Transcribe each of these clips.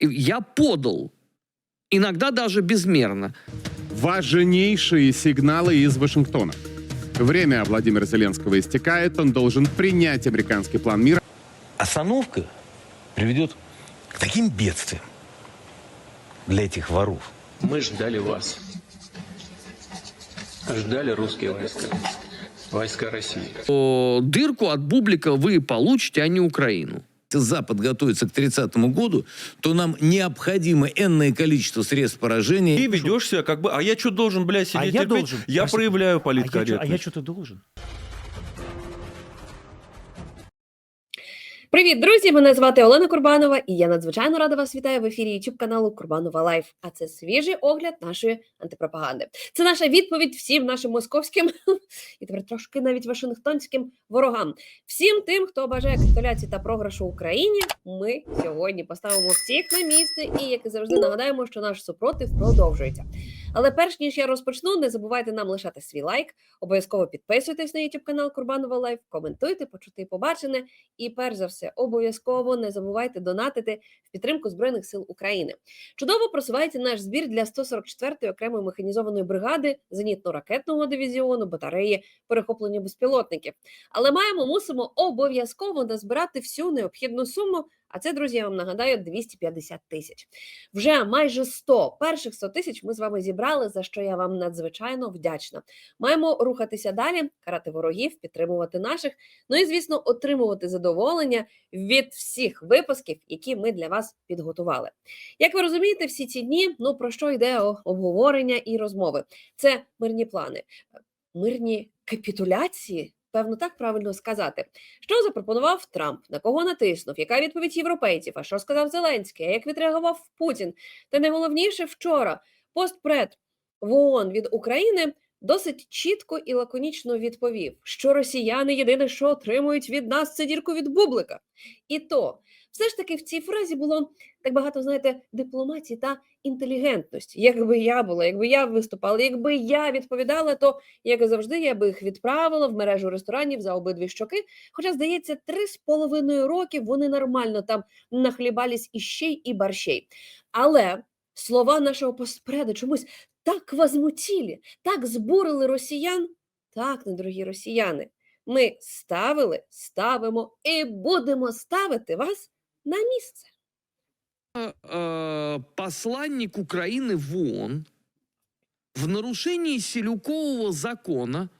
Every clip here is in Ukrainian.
Я подал, иногда даже безмерно. Важнейшие сигналы из Вашингтона. Время Владимира Зеленского истекает, он должен принять американский план мира. Остановка приведет к таким бедствиям для этих воров. Мы ждали вас. Ждали русские войска. Войска России. О, Дырку от бублика вы получите, а не Украину. Если Запад готовится к 30 году, то нам необходимо энное количество средств поражения. Ты ведешь себя как бы, а я что должен, блядь, сидеть А я должен. Я Прости. проявляю А я, политкорректность. а я что-то должен. Привіт, друзі! Мене звати Олена Курбанова, і я надзвичайно рада вас вітаю в ефірі youtube каналу Курбанова Лайф. А це свіжий огляд нашої антипропаганди. Це наша відповідь всім нашим московським і тепер трошки навіть вашингтонським ворогам. Всім тим, хто бажає капітуляції та програшу Україні. Ми сьогодні поставимо всіх на місце і, як і завжди, нагадаємо, що наш супротив продовжується. Але перш ніж я розпочну, не забувайте нам лишати свій лайк. Обов'язково підписуйтесь на youtube канал Курбанова Лайф, коментуйте, почути побачене. І перш за все, обов'язково не забувайте донатити в підтримку Збройних сил України. Чудово просувається наш збір для 144-ї окремої механізованої бригади зенітно-ракетного дивізіону, батареї перехоплення безпілотників. Але маємо мусимо обов'язково назбирати всю необхідну суму. А це, друзі, я вам нагадаю, 250 тисяч. Вже майже 100, перших 100 тисяч ми з вами зібрали, за що я вам надзвичайно вдячна. Маємо рухатися далі, карати ворогів, підтримувати наших. Ну і звісно, отримувати задоволення від всіх випусків, які ми для вас підготували. Як ви розумієте, всі ці дні ну про що йде обговорення і розмови? Це мирні плани, мирні капітуляції. Певно, так правильно сказати. Що запропонував Трамп? На кого натиснув? Яка відповідь європейців? А що сказав Зеленський? А як відреагував Путін? Та найголовніше вчора постпред в ООН від України досить чітко і лаконічно відповів, що росіяни єдине, що отримують від нас, це дірку від бублика. І то все ж таки в цій фразі було так багато, знаєте, дипломатії та інтелігентності. Якби я була, якби я виступала, якби я відповідала, то як завжди, я би їх відправила в мережу ресторанів за обидві щоки. Хоча, здається, три з половиною років вони нормально там нахлібались і щей, і борщей. Але слова нашого постпреда чомусь так возмутілі, так збурили росіян. Так, недорогі росіяни, ми ставили, ставимо і будемо ставити вас на місце. Э, посланник Украины в ООН в нарушении Селюкового закона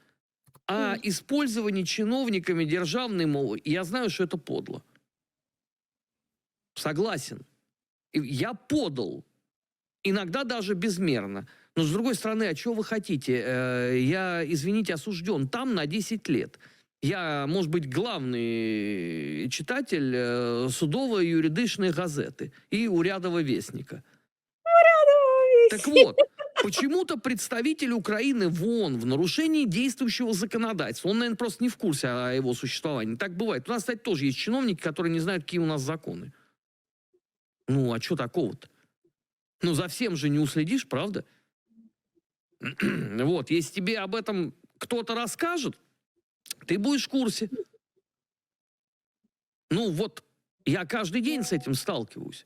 о использовании чиновниками державной мовы. Я знаю, что это подло. Согласен. Я подал. Иногда даже безмерно. Но с другой стороны, а чего вы хотите? Э, Я, извините, осужден там на 10 лет. Я, может быть, главный читатель э, судово-юридичной газеты и урядова вестника. Так вот, почему-то представитель Украины в ООН в нарушении действующего законодательства, он, наверное, просто не в курсе о его существовании. Так бывает. У нас, кстати, тоже есть чиновники, которые не знают, какие у нас законы. Ну, а что такого-то? Ну, за всем же не уследишь, правда? вот, если тебе об этом кто-то расскажет, ты будешь в курсе. Ну, вот, я каждый день с этим сталкиваюсь.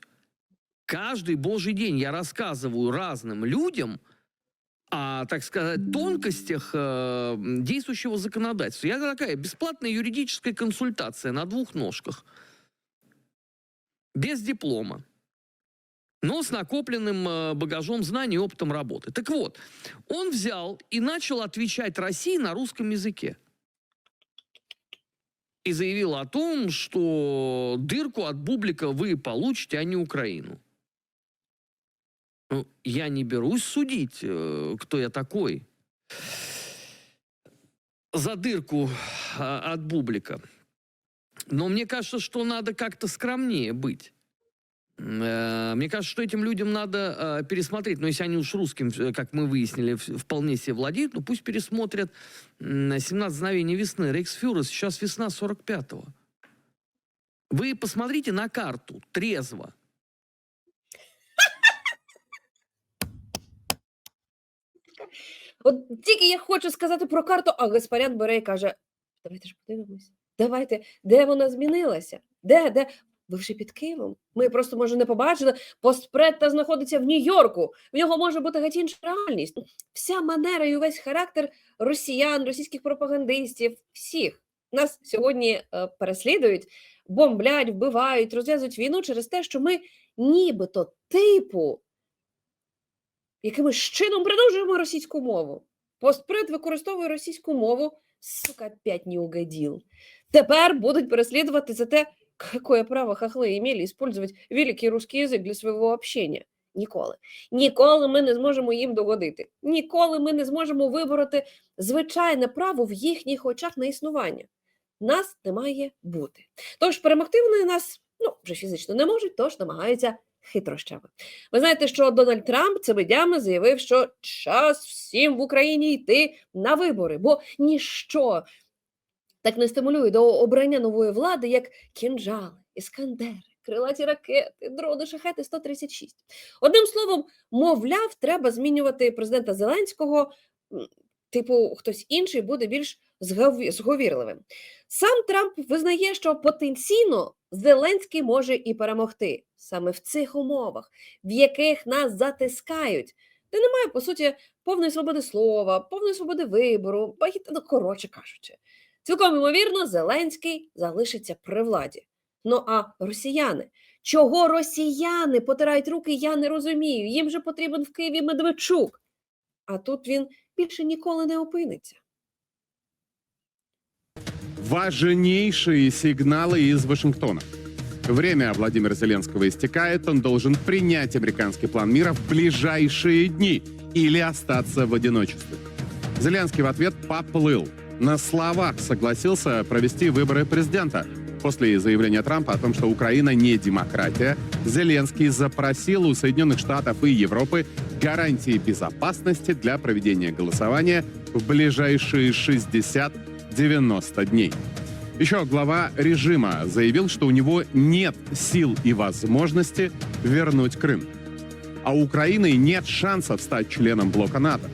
Каждый божий день я рассказываю разным людям о, так сказать, тонкостях э, действующего законодательства. Я такая бесплатная юридическая консультация на двух ножках. Без диплома. Но с накопленным э, багажом знаний и опытом работы. Так вот, он взял и начал отвечать России на русском языке. И заявил о том, что дырку от бублика вы получите, а не Украину. Ну, я не берусь судить, э, кто я такой. За дырку а, от бублика. Но мне кажется, что надо как-то скромнее быть. Э, Мне кажется, что этим людям надо э, пересмотреть. Но если они уж русским, э, как мы выяснили, в- вполне себе владеют, ну пусть пересмотрят м, 17 мгновений весны. Рейксфюрер, сейчас весна 45-го. Вы посмотрите на карту трезво. От тільки я хочу сказати про карту, а Гаспарян бере і каже: давайте ж подивимося. Давайте, де вона змінилася? Де, де? Ви вже під Києвом. Ми просто може не побачили. Постпредта знаходиться в Нью-Йорку. В нього може бути геть інша реальність. Вся манера і увесь характер росіян, російських пропагандистів, всіх нас сьогодні е, переслідують, бомблять, вбивають, розв'язують війну через те, що ми нібито типу якимось чином продовжуємо російську мову. Постпред використовує російську мову, сука, опять не угодил. Тепер будуть переслідувати за те, какое право хохли имели использовать великий русский язык для свого общения. Ніколи. Ніколи ми не зможемо їм догодити. Ніколи ми не зможемо вибороти звичайне право в їхніх очах на існування. Нас не має бути. Тож перемогти вони нас ну, вже фізично не можуть, тож намагаються хитрощами. Ви знаєте, що Дональд Трамп цими днями заявив, що час всім в Україні йти на вибори, бо ніщо так не стимулює до обрання нової влади, як кінжали, іскандери, крилаті ракети, дрони, шахети 136. Одним словом, мовляв, треба змінювати президента Зеленського. Типу, хтось інший буде більш згові- зговірливим. Сам Трамп визнає, що потенційно Зеленський може і перемогти саме в цих умовах, в яких нас затискають, де немає, по суті, повної свободи слова, повної свободи вибору, багато, ну, коротше кажучи. Цілком ймовірно, Зеленський залишиться при владі. Ну а росіяни? Чого росіяни потирають руки, я не розумію. Їм же потрібен в Києві Медведчук. А тут він більше ніколи не опиниться. Важнейшие сигналы из Вашингтона. Время Владимира Зеленского истекает, он должен принять американский план мира в ближайшие дни или остаться в одиночестве. Зеленский в ответ поплыл. На словах согласился провести выборы президента. После заявления Трампа о том, что Украина не демократия, Зеленский запросил у Соединенных Штатов и Европы гарантии безопасности для проведения голосования в ближайшие 60-90 дней. Еще глава режима заявил, что у него нет сил и возможности вернуть Крым. А у Украины нет шансов стать членом блока НАТО.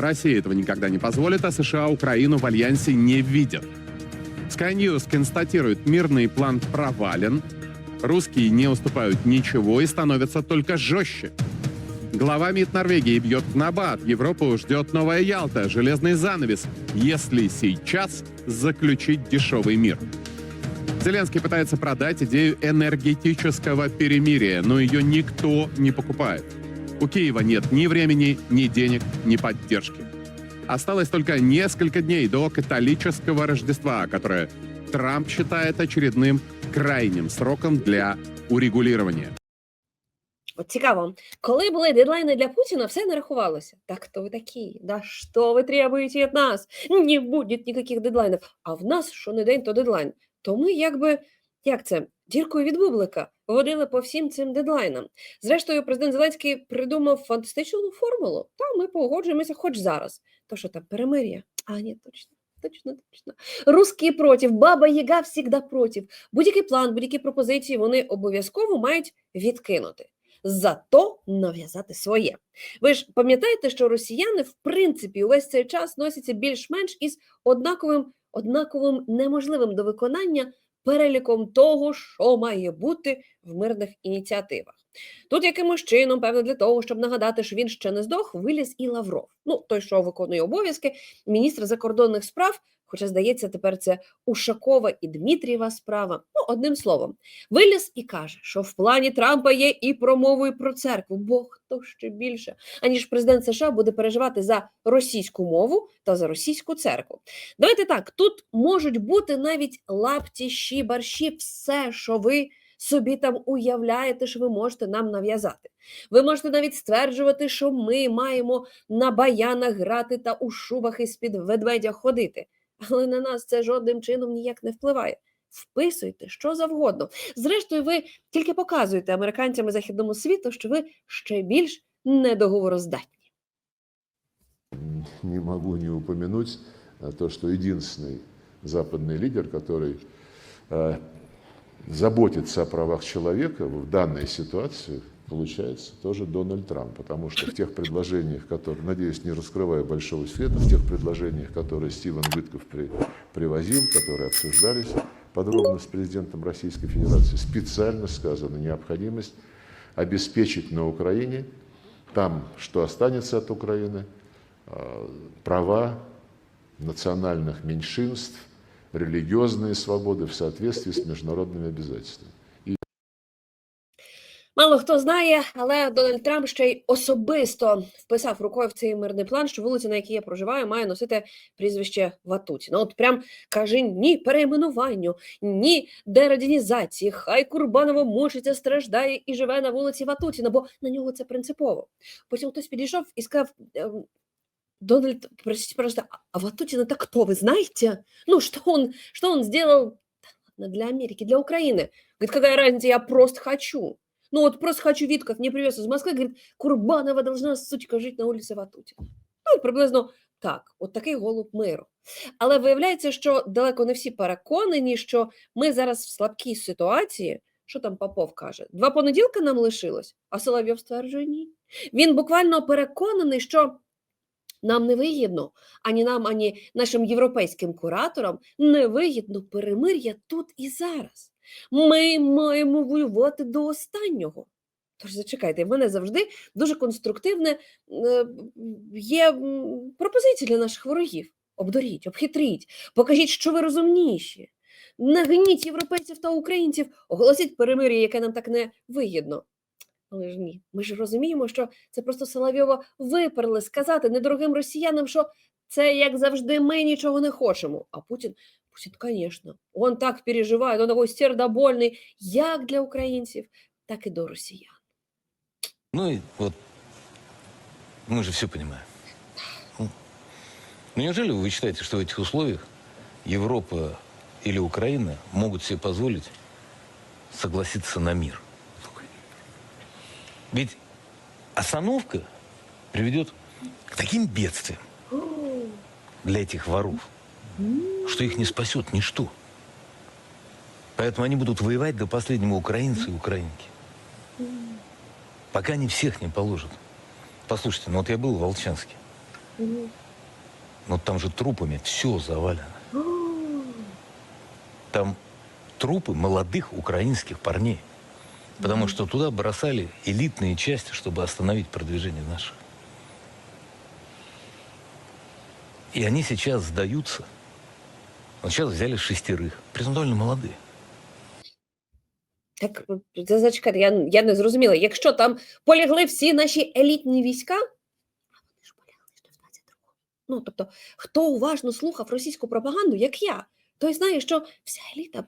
Россия этого никогда не позволит, а США Украину в альянсе не видят. Sky News констатирует, мирный план провален, русские не уступают ничего и становятся только жестче. Глава МИД Норвегии бьет в набат. Европу ждет новая Ялта, железный занавес, если сейчас заключить дешевый мир. Зеленский пытается продать идею энергетического перемирия, но ее никто не покупает. У Киева нет ни времени, ни денег, ни поддержки. Осталось только несколько дней до католического Рождества, которое Трамп считает очередным крайним сроком для урегулирования. От цікаво, коли були дедлайни для Путіна, все не рахувалося. Так хто ви такі? Да що ви требуєте від нас? Не буде ніяких дедлайнів. А в нас що не день, то дедлайн. То ми якби, як це, діркою від бублика водили по всім цим дедлайнам. Зрештою, президент Зеленський придумав фантастичну формулу. Та ми погоджуємося хоч зараз. То що там, перемир'я? А, ні, точно. Точно, точно. Русські проти, баба Яга завжди проти. Будь-який план, будь-які пропозиції вони обов'язково мають відкинути зато нав'язати своє. Ви ж пам'ятаєте, що росіяни, в принципі, увесь цей час носяться більш-менш із однаковим, однаковим неможливим до виконання переліком того, що має бути в мирних ініціативах. Тут якимось чином, певно, для того, щоб нагадати, що він ще не здох, виліз і Лавров. Ну, той, що виконує обов'язки міністра закордонних справ, хоча, здається, тепер це Ушакова і Дмитрієва справа. Ну, одним словом, виліз і каже, що в плані Трампа є і про мову, і про церкву. Бо хто ще більше, аніж президент США буде переживати за російську мову та за російську церкву. Давайте так, тут можуть бути навіть лапті, щі, барші, все, що ви собі там уявляєте, що ви можете нам нав'язати. Ви можете навіть стверджувати, що ми маємо на баянах грати та у шубах із-під ведмедя ходити Але на нас це жодним чином ніяк не впливає. Вписуйте що завгодно. Зрештою, ви тільки показуєте американцям і західному світу, що ви ще більш недоговороздатні. не могу не упомянуть э, то, что единственный западный лидер, который э, заботится о правах человека в данной ситуации, Получается тоже Дональд Трамп. Потому что в тех предложениях, которые, надеюсь, не раскрывая большого света, в тех предложениях, которые Стивен Гытков при- привозил, которые обсуждались, подробно с президентом Российской Федерации специально сказана необходимость обеспечить на Украине, там, что останется от Украины, э, права национальных меньшинств, религиозные свободы в соответствии с международными обязательствами. Мало хто знає, але Дональд Трамп ще й особисто вписав рукою в цей мирний план, що вулиця, на якій я проживаю, має носити прізвище Ватутіна. От прям каже ні перейменуванню, ні дерадінізації. Хай Курбаново мучиться, страждає і живе на вулиці Ватутіна, бо на нього це принципово. Потім хтось підійшов і сказав. ем, Дональд, простите, пожалуйста, а- а Ватутин это кто, вы знаете? Ну, что он, что он сделал Да ладно, для Америки, для Украины? Говорит, какая разница, я просто хочу. Ну вот просто хочу Витков мне привез из Москвы, говорит, Курбанова должна, сучка, жити на вулиці Ватутіна. Ну, приблизно так, от такий голуб миру. Але виявляється, що далеко не всі переконані, що ми зараз в слабкій ситуації. Що там Попов каже? Два понеділки нам лишилось, а Соловйов стверджує ні. Він буквально переконаний, що нам не вигідно, ані нам, ані нашим європейським кураторам не вигідно перемир'я тут і зараз. Ми маємо воювати до останнього. Тож зачекайте, в мене завжди дуже конструктивне е, є м, пропозиції для наших ворогів. Обдуріть, обхитріть, покажіть, що ви розумніші. Нагніть європейців та українців, оголосіть перемир'я, яке нам так не вигідно. Але ж ні, ми ж розуміємо, що це просто Соловйова виперли сказати недорогим росіянам, що це, як завжди, ми нічого не хочемо. А Путін, Путін, звісно, он так переживає, он такой сердобольний, як для українців, так і до росіян. Ну и вот мы же все понимаем. Ну, ну неужели вы считаете, что в этих условиях Европа или Украина могут себе позволить согласиться на мир? Ведь остановка приведет к таким бедствиям для этих воров, что их не спасет ничто. Поэтому они будут воевать до последнего украинца и украинки. Пока они всех не положат. Послушайте, ну вот я был в Волчанске. Ну там же трупами все завалено. Там трупы молодых украинских парней. Потому что туда бросали элитные части, чтобы остановить продвижение наших. И они сейчас сдаются. Вот сейчас взяли шестерых. Притом довольно молодые. Так, е, зачекайте, я, я не зрозуміла. Якщо там полягли всі наші елітні війська, а вони ж полягли в 22-му. Ну, тобто, хто уважно слухав російську пропаганду, як я, той знає, що вся еліта,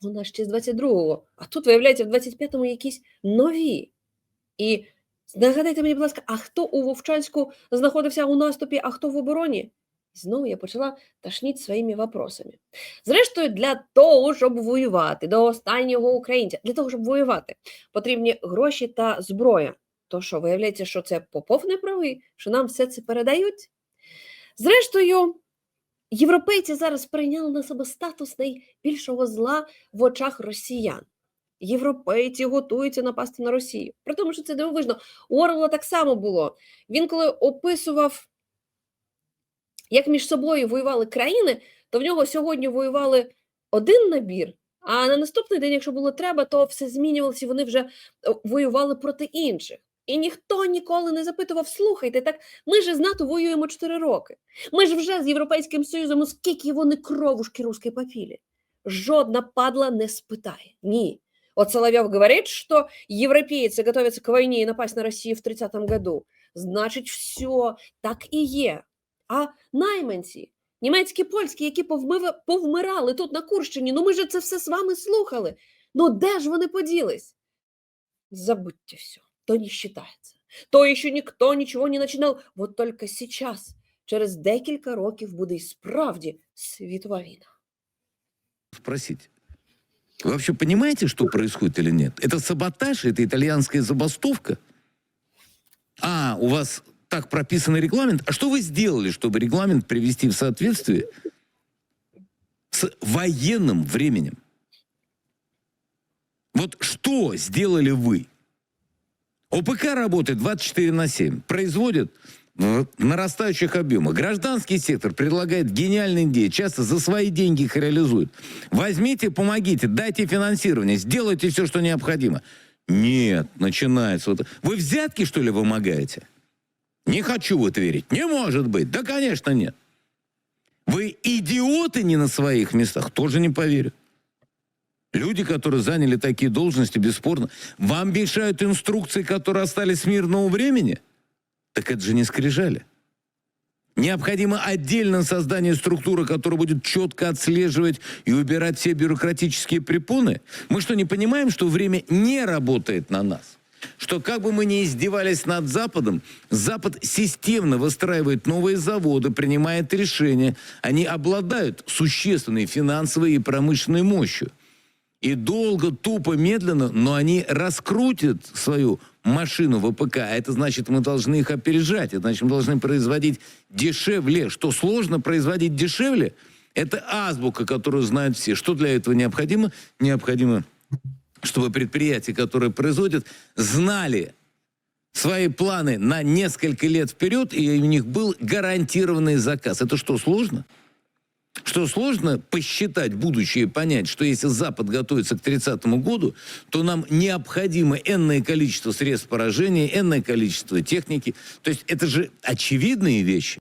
вона ще з 22-го, а тут, виявляється, в 25-му якісь нові. І нагадайте мені, будь ласка, а хто у Вовчанську знаходився у наступі, а хто в обороні? І знову я почала ташніть своїми вопросами. Зрештою, для того, щоб воювати до останнього українця, для того, щоб воювати, потрібні гроші та зброя. То що, виявляється, що це Попов не правий, що нам все це передають? Зрештою, європейці зараз прийняли на себе статус найбільшого зла в очах росіян. Європейці готуються напасти на Росію. При тому, що це дивовижно. У Орла так само було. Він коли описував, як між собою воювали країни, то в нього сьогодні воювали один набір, а на наступний день, якщо було треба, то все змінювалося, і вони вже е, воювали проти інших. І ніхто ніколи не запитував: слухайте, так ми ж з НАТО воюємо 4 роки. Ми ж вже з Європейським Союзом, скільки вони кровушки русської попілі. Жодна падла не спитає. Ні. Вот Соловьев говорит, что европейцы готовятся к войне и напасть на Россию в 30-м году. Значить, все так і є А найманці, німецькі, польські, які повмива- повмирали тут на Курщині, ну ми ж це все з вами слухали. Ну де ж вони поділись? Забудьте все, то не считается. То еще никто ничего не начинал. Вот только сейчас, через декілька років, буде і справді світова війна. спросить. Вы вообще понимаете, что происходит или нет? Это саботаж, это итальянская забастовка? А, у вас так прописанный регламент. А что вы сделали, чтобы регламент привести в соответствие с военным временем? Вот что сделали вы? ОПК работает 24 на 7, производит в нарастающих объемах. Гражданский сектор предлагает гениальные идеи, часто за свои деньги их реализует. Возьмите, помогите, дайте финансирование, сделайте все, что необходимо. Нет, начинается. Вы взятки, что ли, вымогаете? Не хочу в это верить. Не может быть. Да, конечно, нет. Вы идиоты не на своих местах, тоже не поверю. Люди, которые заняли такие должности, бесспорно, вам мешают инструкции, которые остались с мирного времени? Так это же не скрижали. Необходимо отдельное создание структуры, которая будет четко отслеживать и убирать все бюрократические препоны. Мы что, не понимаем, что время не работает на нас? Что как бы мы ни издевались над Западом, Запад системно выстраивает новые заводы, принимает решения. Они обладают существенной финансовой и промышленной мощью. И долго, тупо, медленно, но они раскрутят свою машину ВПК. А это значит, мы должны их опережать. Это значит, мы должны производить дешевле. Что сложно производить дешевле, это азбука, которую знают все. Что для этого необходимо? Необходимо, чтобы предприятия, которые производят, знали свои планы на несколько лет вперед, и у них был гарантированный заказ. Это что, сложно? Что сложно посчитать будущее и понять, что если Запад готовится к 30 году, то нам необходимо энное количество средств поражения, энное количество техники. То есть это же очевидные вещи.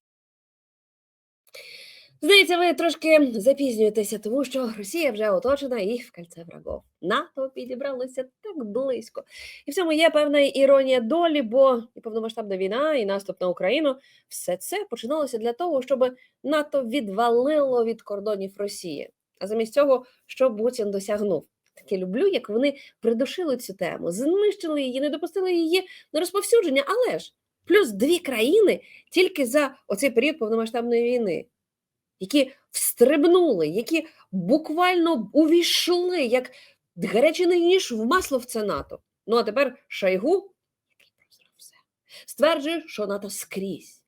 Здається, ви трошки запізнюєтеся, тому що Росія вже оточена і в кольце врагов. НАТО підібралося так близько. І в цьому є певна іронія долі, бо і повномасштабна війна, і наступ на Україну все це починалося для того, щоб НАТО відвалило від кордонів Росії. А замість цього, що Путін досягнув? Таке люблю, як вони придушили цю тему, знищили її, не допустили її на розповсюдження. Але ж плюс дві країни тільки за оцей період повномасштабної війни які встрибнули, які буквально увійшли як гарячий ніж в масло в це НАТО. Ну а тепер Шайгу, який все, стверджує, що НАТО скрізь.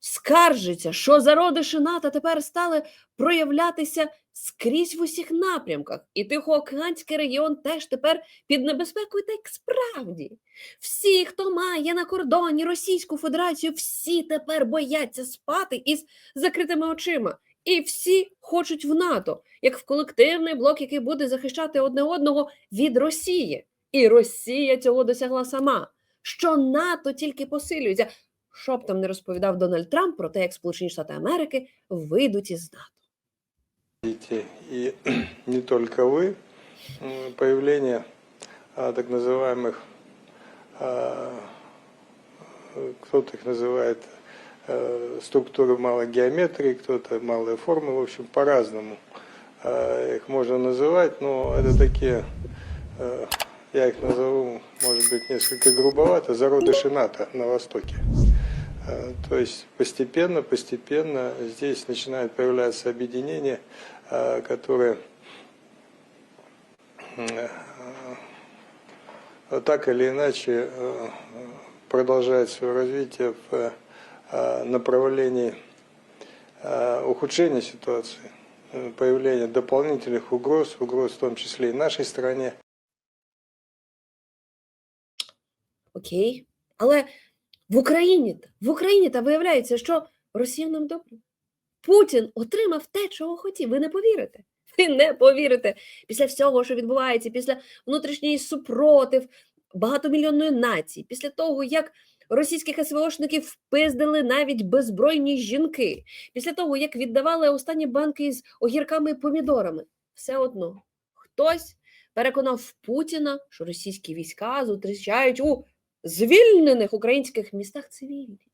Скаржиться, що зародиші НАТО тепер стали проявлятися скрізь в усіх напрямках. І Тихоокеанський регіон теж тепер під небезпекою, так справді. Всі, хто має на кордоні Російську Федерацію, всі тепер бояться спати із закритими очима. І всі хочуть в НАТО, як в колективний блок, який буде захищати одне одного від Росії. І Росія цього досягла сама. Що НАТО тільки посилюється Що б там не розповідав Дональд Трамп про те, як Сполучені Штати Америки вийдуть із НАТО. видите, и не только вы, м, появление а, так называемых, а, э, кто-то их называет э, структуры малой геометрии, кто-то малые формы, в общем, по-разному а, их можно называть, но это такие, э, я их назову, может быть, несколько грубовато, зародыши НАТО на Востоке. Э, То есть постепенно, постепенно здесь начинают появляться объединения, э, которые э, так или иначе продолжают свое развитие в направлении ухудшения ситуации, появления дополнительных угроз, угроз в том числе и нашей стране. Окей. Але в Україні в Україні та виявляється, що росіянам добре. Путін отримав те, чого хотів. Ви не повірите. Ви не повірите. Після всього, що відбувається, після внутрішньої супротив багатомільйонної нації, після того, як російських СВОшників впиздили навіть беззбройні жінки, після того, як віддавали останні банки із огірками і помідорами, все одно хтось переконав Путіна, що російські війська зустрічають у звільнених українських містах цивільні.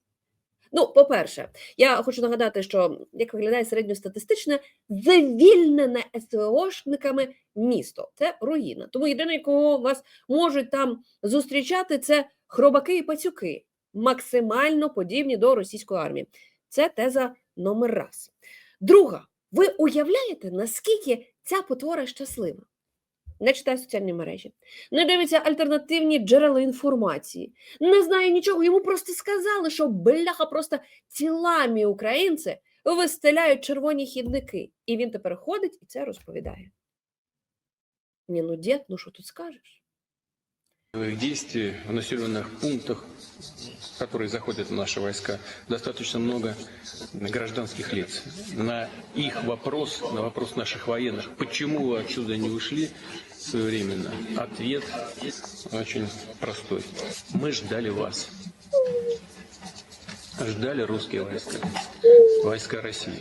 Ну, по-перше, я хочу нагадати, що як виглядає середньостатистичне звільнене СВОшниками місто. Це руїна. Тому єдине, кого вас можуть там зустрічати, це хробаки і пацюки, максимально подібні до російської армії. Це теза номер раз. Друга, ви уявляєте, наскільки ця потвора щаслива? Не читає соціальні мережі, не дивиться альтернативні джерела інформації, не знає нічого. Йому просто сказали, що бляха просто тіламі українці вистеляють червоні хідники. І він тепер ходить і це розповідає. Ні, ну дід, ну що тут скажеш? Их действий в населенных пунктах, в которые заходят наши войска, достаточно много гражданских лиц. На их вопрос, на вопрос наших военных, почему вы отсюда не ушли своевременно, ответ очень простой. Мы ждали вас. Ждали русские войска, войска России.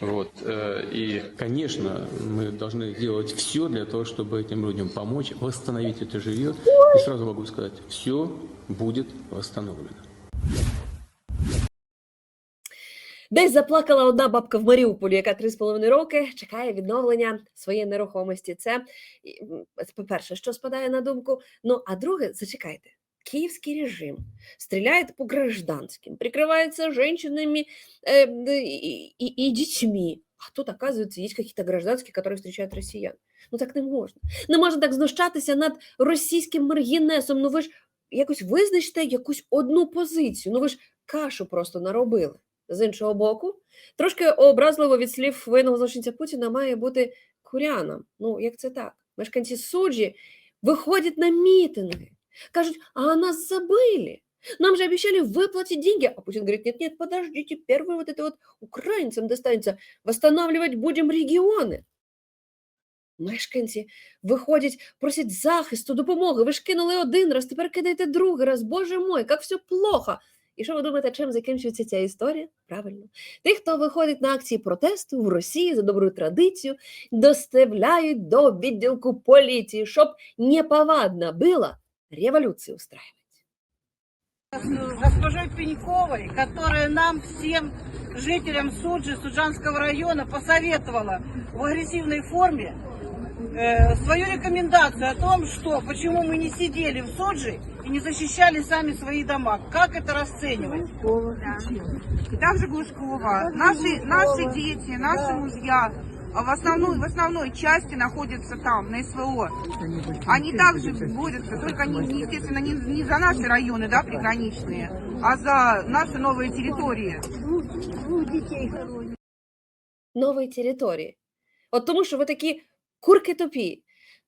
Вот. э, И, конечно, мы должны делать все для того, чтобы этим людям помочь, восстановить это жилье. И сразу могу сказать, все будет восстановлено. Десь заплакала одна бабка в Маріуполі, яка три з половиною роки чекає відновлення своєї нерухомості. Це, і, м, по-перше, що спадає на думку. Ну, а друге, зачекайте. Киевский режим стреляет по гражданским, прикрывается женщинами э, д- и, и- и детьми. А тут, оказывается, есть какие-то гражданские, которые встречают россиян. Ну так не можна. Не можна так знущатися над російським маргінесом. Ну ви ж якось визначте якусь одну позицію. Ну ви ж кашу просто наробили. З іншого боку, трошки образливо від слів воєнного злочинця Путіна має бути курянам. Ну, як це так? Мешканці суджі виходять на мітинги, кажуть, а нас забыли. Нам же обещали выплатить деньги. А Путин говорит, нет-нет, подождите, первый вот это вот украинцам достанется. Восстанавливать будем регионы. Мешканці виходять, просять захисту, допомоги. Ви ж кинули один раз, тепер кидаєте другий раз. Боже мой, як все плохо. І що ви думаєте, чим закінчується ця історія? Правильно. Тих, хто виходить на акції протесту в Росії за добру традицію, доставляють до відділку поліції, щоб неповадно було Революцію устраивать. госпожой Пеньковой, которая нам всем жителям Суджи, Суджанского района посоветовала в агрессивной форме э, свою рекомендацию о том, что почему мы не сидели в Суджи и не защищали сами свои дома. Как это расценивать? Также Глушкова. Наши, наши дети, наши мужья в основной, в основной части находятся там, на СВО. Они также борются, только они, не, естественно, не, не за наши районы, да, приграничные, а за наши новые территории. нової території. От тому, що ви такі курки тупі,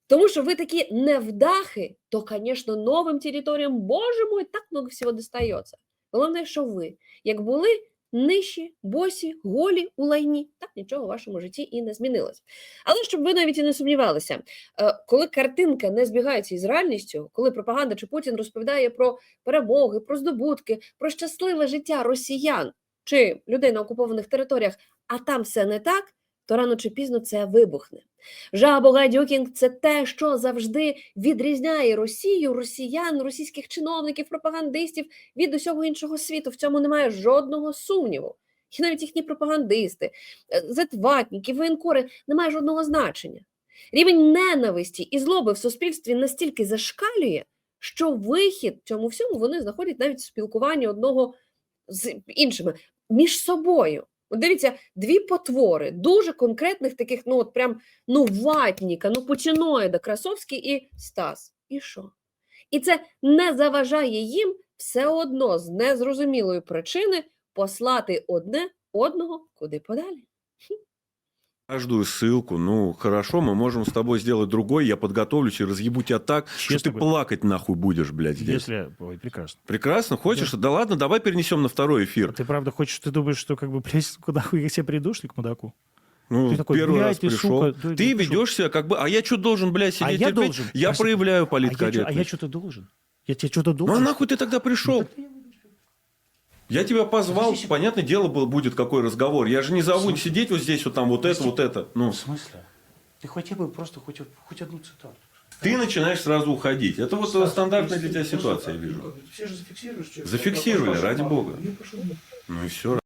тому що ви такі невдахи, то, звісно, новим територіям, боже мой, так много всього достається. Головне, що ви, як були нижчі, босі, голі у лайні, так нічого в вашому житті і не змінилось. Але щоб ви навіть і не сумнівалися, е, коли картинка не збігається із реальністю, коли пропаганда чи Путін розповідає про перемоги, про здобутки, про щасливе життя росіян чи людей на окупованих територіях, а там все не так, то рано чи пізно це вибухне. Жабогадюкінг – це те, що завжди відрізняє Росію, росіян, російських чиновників, пропагандистів від усього іншого світу. В цьому немає жодного сумніву. І навіть їхні пропагандисти, е, зетватники, воєнкори немає жодного значення. Рівень ненависті і злоби в суспільстві настільки зашкалює, що вихід цьому всьому вони знаходять навіть в спілкуванні одного з іншими між собою. От дивіться, дві потвори, дуже конкретних таких, ну от прям ну ватніка, ну починоїда, Красовський і Стас. І що? І це не заважає їм все одно з незрозумілої причини послати одне одного куди подалі. Каждую ссылку, ну хорошо, мы можем с тобой сделать другой, я подготовлюсь и разъебу тебя так, что Честно ты говоря, плакать нахуй будешь, блядь, здесь. Если... Ой, прекрасно. Прекрасно, хочешь? Да ладно, давай перенесем на второй эфир. Ты правда хочешь, ты думаешь, что как бы, блядь, куда хуй я себе придушник к мудаку? Ну, Ты такой, первый раз ты пришел. сука, ты- ведешь себя как бы... А я что должен, блядь, сидеть А я терпеть? должен. Я Спасибо. проявляю А я, политкорректность. а я что-то должен? Я тебе что-то Ну а должен? нахуй ты тогда пришел? Я тебя позвал, Подождите. понятное дело, был, будет какой разговор. Я же не зову сидеть вот здесь, вот там, вот это, вот это. Ну, В смысле? Ты хотя бы просто хоть, хоть одну цитату. ты начинаешь сразу уходить. Это вот стандартная для тебя ситуация, я вижу. Все же зафиксируют, что... Зафиксировали, ради бога. Ну и все.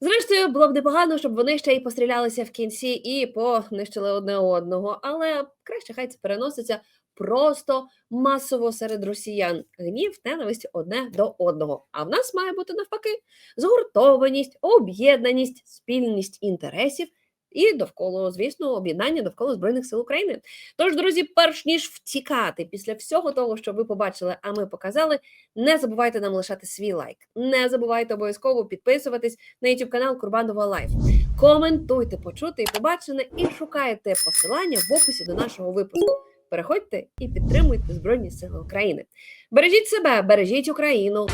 Зрештою, було б непогано, щоб вони ще й пострілялися в кінці і понищили одне одного, але краще хай це переноситься Просто масово серед росіян. Гнів, ненависть одне до одного. А в нас має бути навпаки згуртованість, об'єднаність, спільність інтересів. І довкола, звісно, об'єднання довкола Збройних сил України. Тож, друзі, перш ніж втікати після всього того, що ви побачили, а ми показали, не забувайте нам лишати свій лайк. Не забувайте обов'язково підписуватись на YouTube канал Курбанова Лайф. Коментуйте, почути і побачене, і шукайте посилання в описі до нашого випуску. Переходьте і підтримуйте Збройні Сили України. Бережіть себе, бережіть Україну.